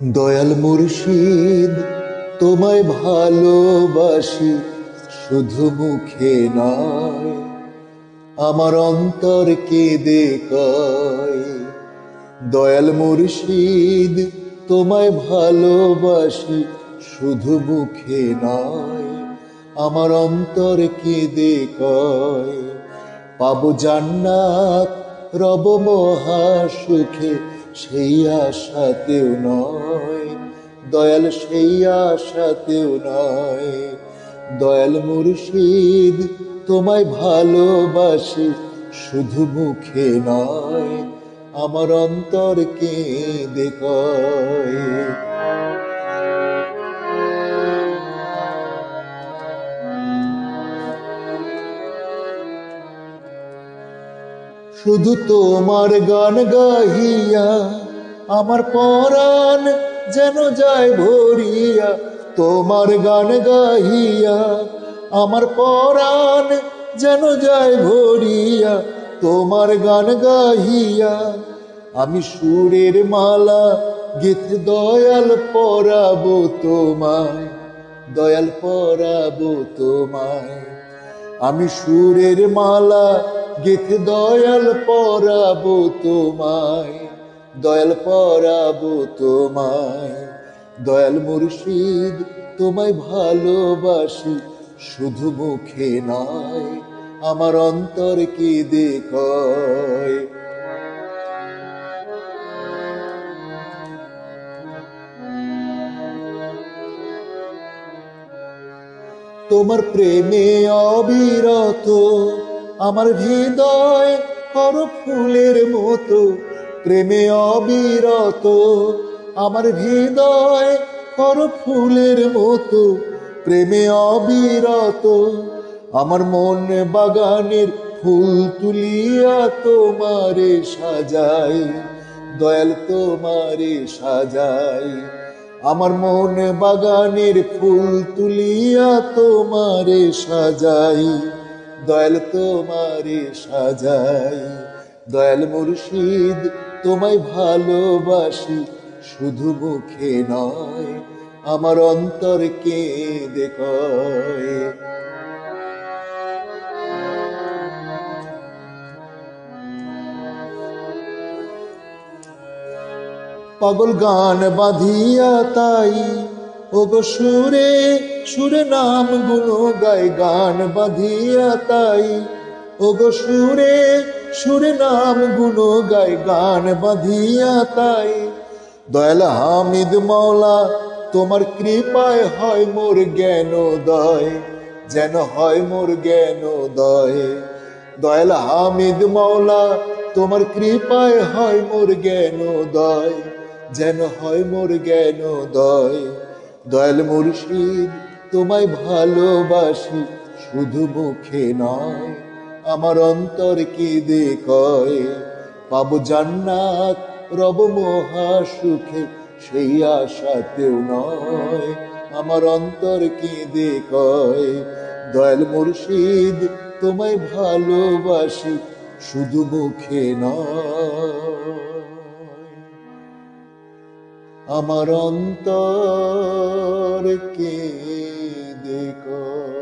দয়াল মুর্শিদ, তোমায় ভালোবাসি, শুধু মুখে নয়। আমার অন্তর কেঁদে কয়, দয়াল মুর্শিদ, তোমায় ভালোবাসি, শুধু মুখে নয়। আমার অন্তর কেঁদে কয়, পাবো জান্নাত, রব মহা সুখে সেই আশাতেও নয়, দয়াল সেই আশাতেও নয়। দয়াল মুর্শিদ তোমায় ভালোবাসি শুধু মুখে নয়, আমার অন্তর কেঁদে শুধু তোমার গান গাহিয়া, আমার পরাণ যেন যায় ভরিয়া, তোমার গান গাহিয়া, আমার পরাণ যেন যায় ভরিয়া, তোমার গান গাহিয়া। আমি সুরের মালা গীত দয়াল পরাবো তোমায়, দয়াল পরাবো তোমায়। আমি সুরের মালা গীত দয়াল পরাবো তোমায়, দয়াল পরাবো তোমায়। দয়াল মুর্শিদ, তোমায় ভালোবাসি, শুধু মুখে নয়, আমার অন্তর কি দেখয়? তোমার প্রেমে অবিরত আমার হৃদয় কর ফুলের মতো, প্রেমে অবিরত। আমার হৃদয় কর ফুলের মতো, প্রেমে অবিরত। আমার মন বাগানের ফুল তুলিয়া তোমারে সাজাই, দয়াল তোমারে সাজাই। আমার মন বাগানের ফুল তুলিয়া তোমারে সাজাই। দয়াল তোমারে সাজাই। দয়াল মুর্শিদ, তোমায় ভালোবাসি, শুধু মুখে নয়, আমার অন্তর কে পাগল গান বাঁধিয়া তাই ও গো সুরে সুরে নামগুলো গাই গান বাঁধিয়া তাই। ও গো সুরে সুরে নামগুলো গাই গান বাঁধিয়া তাই। দয়াল হামিদ মাওলা, তোমার কৃপায় হয় মোর জ্ঞান দয়, যেন হয় মোর জ্ঞান দয়। দয়াল হামিদ মাওলা, তোমার কৃপায় হয় মোর জ্ঞান দয়, যেন হয় মোর জ্ঞান দয়। দয়াল মুর্শিদ, তোমায় ভালোবাসি, শুধু মুখে নয়, আমার অন্তর কি কয় পাবো জান্নাত, রব মহা সুখে, সেই আশাতেও নয়, আমার অন্তর কি কয় দয়াল মুর্শিদ, তোমায় ভালোবাসি, শুধু মুখে নয় আমার অন্তর কে দেখো